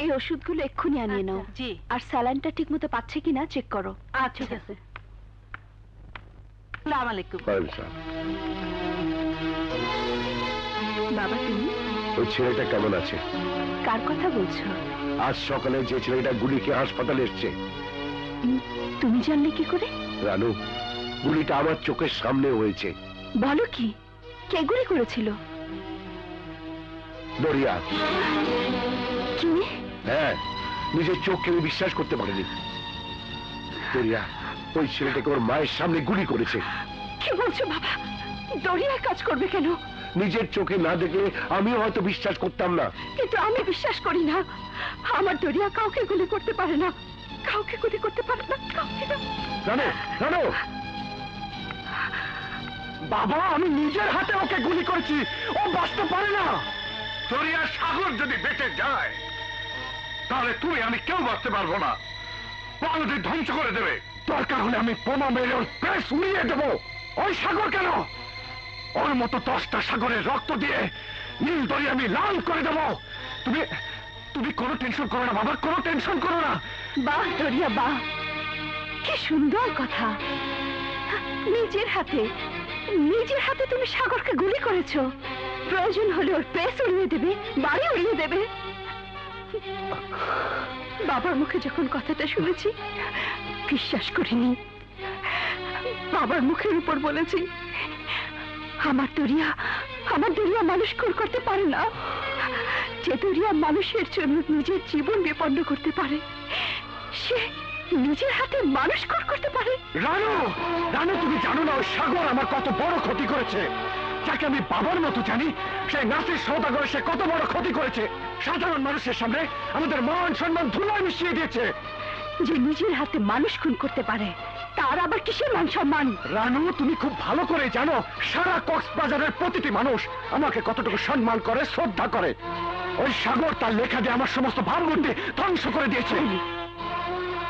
এই ওষুধগুলো এক্ষুনি আনিয়ে নাও। আচ্ছা, জি। আর স্যালাইনটা ঠিকমতো পাচ্ছে কিনা চেক করো। আচ্ছা ঠিক আছে। সালাম আলাইকুম। বাবা তুমি? ওই ছেলেটা কেমন আছে? কার কথা বলছো? আজ সকালে যে ছেলেটা গুলি খেয়ে হাসপাতালে এসছে। তুমি জানলে কি করে? রানু গুলিটা আমার চোখের সামনে হয়েছে। বলো কি? কে গুলি করেছিল? দরিয়া। কি হ্যাঁ নিজের চোখকে আমি বিশ্বাস করতে পারিনি। দরিয়া ওই ছেলেটাকে ওর মায়ের সামনে গুলি করেছে। কি বলছো বাবা? দরিয়া কাজ করবে কেন? নিজের চোখে না দেখে আমিও হয়তো বিশ্বাস করতাম না। কিন্তু আমি বিশ্বাস করি না। আমার দরিয়া কাউকে গুলি করতে পারে না। কাউকে গুলি করতে পারে না কাউকে না। জানো জানো। বাবা আমি নিজের হাতে ওকে গুলি করেছি। ও বাঁচতে পারে না। দরিয়া সাগর যদি বেঁচে যায় তাহলে তুমি আমি কেউ বাঁচতে পারব না। বাংলাদেশ ধ্বংস করে দেবে। দরকার হলে আমি বোমা মেরে ওর প্রেস উড়িয়ে দেবো। ওই সাগর কেন? ওর মতো দশটা সাগরের রক্ত দিয়ে নীল দরি আমি লাল করে দেবো। তুমি তুমি কোনো টেনশন করো না, বাবা, কোনো টেনশন করো না। বাহ, দরিয়া, বাহ। কি সুন্দর কথা। নিজের হাতে নিজের হাতে তুমি সাগরকে গুলি করেছ। প্রয়োজন হলে ওর পেস উড়িয়ে দেবে, বাড়ি উড়িয়ে দেবে। বাবার মুখে যখন কথাটা শুনেছি, বিশ্বাস করিনি। বাবার মুখের উপর বলেছি, আমার দরিয়া আমার দরিয়া মানুষ খুন করতে পারে না। যে দরিয়া মানুষের জন্য নিজের জীবন বিপন্ন করতে পারে, সে নিজের হাতে মানুষ খুন করতে পারে। রানু রানু, তুমি জানো না ওই সাগর আমার কত বড় ক্ষতি করেছে। যাকে আমি বাবার মতো জানি সেই নাসির সৌদাগর সে কত বড় ক্ষতি করেছে। সাধারণ মানুষের সামনে আমাদের মান সম্মান ধুলায় মিশিয়ে দিয়েছে। যে নিজের হাতে মানুষ খুন করতে পারে তার আবার কিসের মান সম্মান? রানু তুমি খুব ভালো করে জানো সারা কক্সবাজারের প্রতিটি মানুষ আমাকে কতটুকু সম্মান করে শ্রদ্ধা করে। ওই সাগর তার লেখা দিয়ে আমার সমস্ত ভাবমূর্তি ধ্বংস করে দিয়েছে।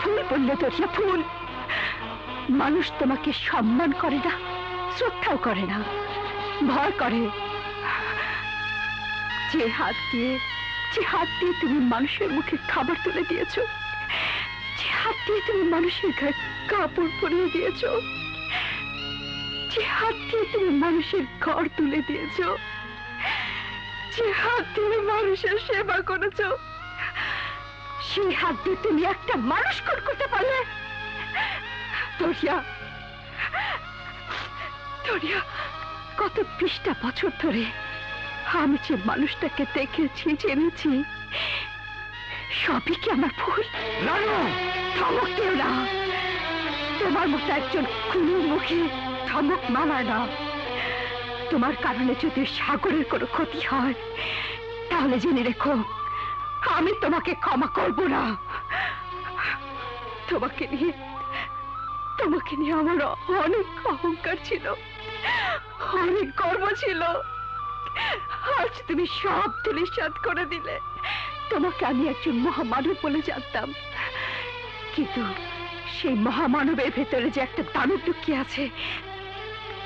ফুল। বললে দরিয়া ফুল। মানুষ তোমাকে সম্মান করে না শ্রদ্ধাও করে না। ভয় করে। যে হাত দিয়ে যে হাত দিয়ে তুমি মানুষের মুখে খাবার তুলে দিয়েছ, যে হাত দিয়ে তুমি মানুষের গায়ে কাপড় পরিয়ে দিয়েছ, যে হাত দিয়ে তুমি মানুষের ঘর তুলে দিয়েছ, যে হাত দিয়ে মানুষের সেবা করেছ, সেই হাত দিয়ে তুমি একটা মানুষ খুন করতে পারলে। দরিয়া দরিয়া, কত বিশটা বছর ধরে আমি যে মানুষটাকে দেখেছি জেনেছি সবই কি আমার ভুল? ধমক দিও না। তোমার মতো একজন খুনির মুখে ধমক মানায় না। তোমার কারণে যদি সাগরের কোনো ক্ষতি হয় তাহলে জেনে রেখো আমি তোমাকে ক্ষমা করব না। তোমাকে নিয়ে তোমাকে নিয়ে আমার অনেক অহংকার ছিল অনেক গর্ব ছিল। আজ তুমি সব ধুলিসাৎ করে দিলে। তোমাকে আমি একজন মহামানব বলে জানতাম। কিন্তু সেই মহামানবের ভেতরে যে একটা দানব লুকিয়ে আছে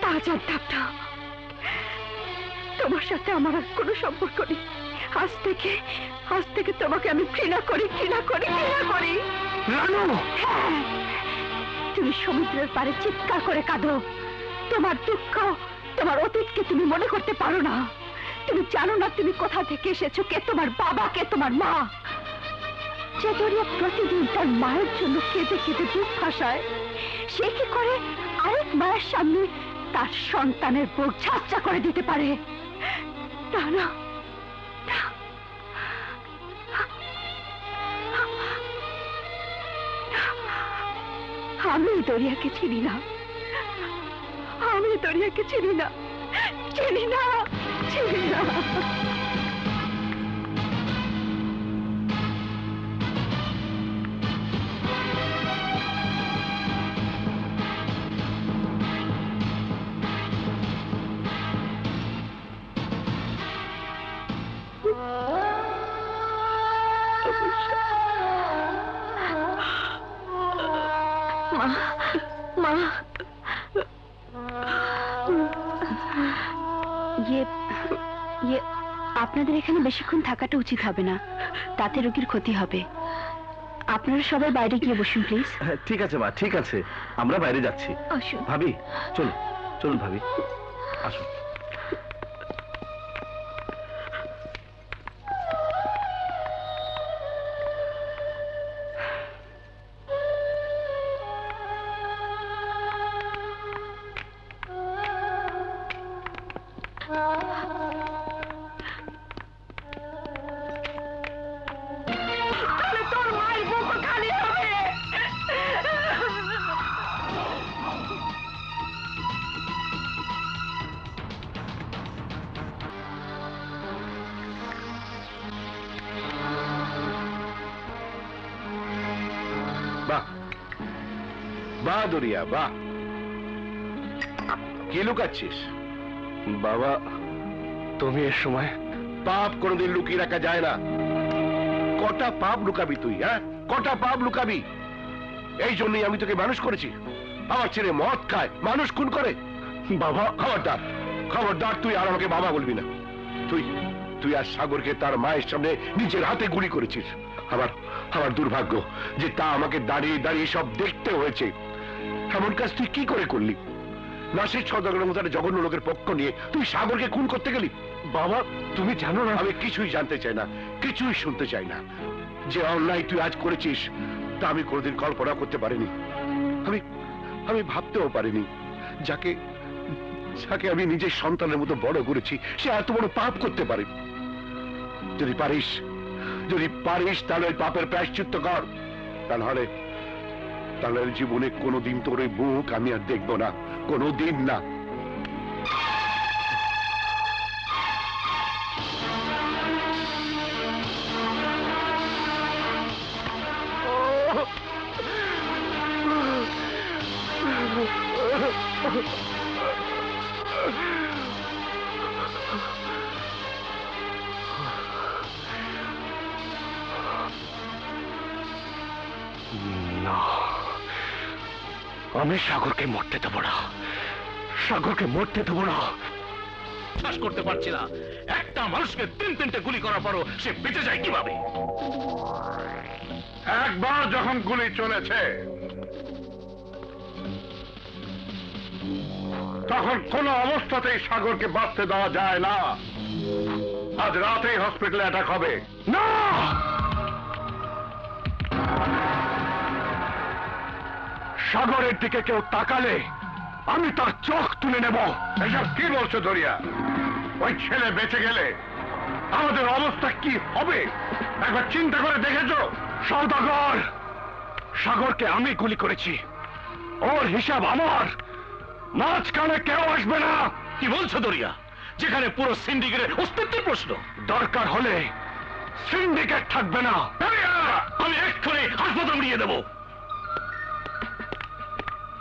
তা জানতাম না। তোমার সাথে আমার আর কোনো সম্পর্ক নেই। আজ থেকে আজ থেকে তোমাকে আমি ঘৃণা করি ঘৃণা করি ঘৃণা করি। হ্যাঁ, তুমি সমুদ্রের পাড়ে চিৎকার করে কাঁদো। তোমার দুঃখ তোমার অতীতকে তুমি মনে করতে পারো না। তুমি জানো না তুমি কোথা থেকে এসেছ, কে তোমার বাবা, কে তোমার মা। যে দরিয়া প্রতিদিন তার মায়ের জন্য কেঁদে কেঁদে দুধ ভাসায়। সে কি করে আরেক মায়ের সামনে তার সন্তানের বুক ঝাপচা করে দিতে পারে? না না। আমি দরিয়াকে চিনি না। আমি দরিয়াকে চিনি না। চিনি না চিনি না। মা আপনাদের এখানে বেশিক্ষণ থাকাটা উচিত হবে না। তাতে রোগীর ক্ষতি হবে। আপনারা সবাই বাইরে গিয়ে বসুন প্লিজ। হ্যাঁ, ঠিক আছে মা ঠিক আছে। আমরা বাইরে যাচ্ছি। ভাবি চলুন চলুন ভাবি। আসুন। বাহ দরিয়া বাহ কি লুকাচ্ছিস? বাবা তুমি এর সময় পাপ কোনোদিন লুকিয়ে রাখা যায় না। কটা পাপ লুকাবি তুই হ্যাঁ? কটা পাপ লুকাবি? এই জন্যই আমি তোকে মানুষ করেছি। আমার ছেলে মদ খায় মানুষ খুন করে। বাবা। খবরদার খবরদার তুই আর আমাকে বাবা বলবি না। তুই তুই আর সাগরকে তার মায়ের সামনে নিজের হাতে গুলি করেছিস। আমার আমার দুর্ভাগ্য যে তা আমাকে দাঁড়িয়ে দাঁড়িয়ে সব দেখতে হয়েছে। এমন কাজ তুই কি করে করলি? নাসির সদাগরের মতো একটা জঘন্য লোকের পক্ষ নিয়ে তুই সাগরকে খুন করতে গেলি? বাবা তুমি জানো না। আমি কিছুই জানতে চাই না কিছুই শুনতে চাই না। যে অন্যায় তুই আজ করেছিস তা আমি কোনোদিন কল্পনা করতে পারিনি। আমি আমি ভাবতেও পারিনি যাকে যাকে আমি নিজের সন্তানের মতো বড় করেছি সে এত বড় পাপ করতে পারে। যদি পারিস যদি পারিস তাহলে ওই পাপের প্রায়শ্চিত্ত কর তা নাহলে তাহলে জীবনে কোনোদিন তোর ওই মুখ আমি আর দেখব না। কোনোদিন না। না আমি সাগরকে মরতে দেবো না। সাগরকে মরতে দেবো না। বিশ্বাস করতে পারছি না। একটা মানুষকে তিন তিনটে গুলি করার পরও সে বেঁচে যায় কীভাবে? একবার যখন গুলি চলেছে, তখন কোন অবস্থাতেই সাগরকে বাঁচতে দেওয়া যায় না। আজ রাতেই হসপিটালে অ্যাটাক হবে। না! সাগরের দিকে কেউ তাকালে আমি তার চোখ তুলে নেব। এসব কি বলছো দরিয়া ওই ছেলে বেঁচে গেলে আমাদের অবস্থা কি হবে? একবার চিন্তা করে দেখেছ? সৌদাগর সাগরকে আমি গুলি করেছি। ওর হিসাব আমার। মাঝখানে কেউ আসবে না। কি বলছো দরিয়া যেখানে পুরো সিন্ডিকেটের অস্তিত্বের প্রশ্ন। দরকার হলে সিন্ডিকেট থাকবে না। আমি এক্ষুনি হাসপাতাল উড়িয়ে দেবো।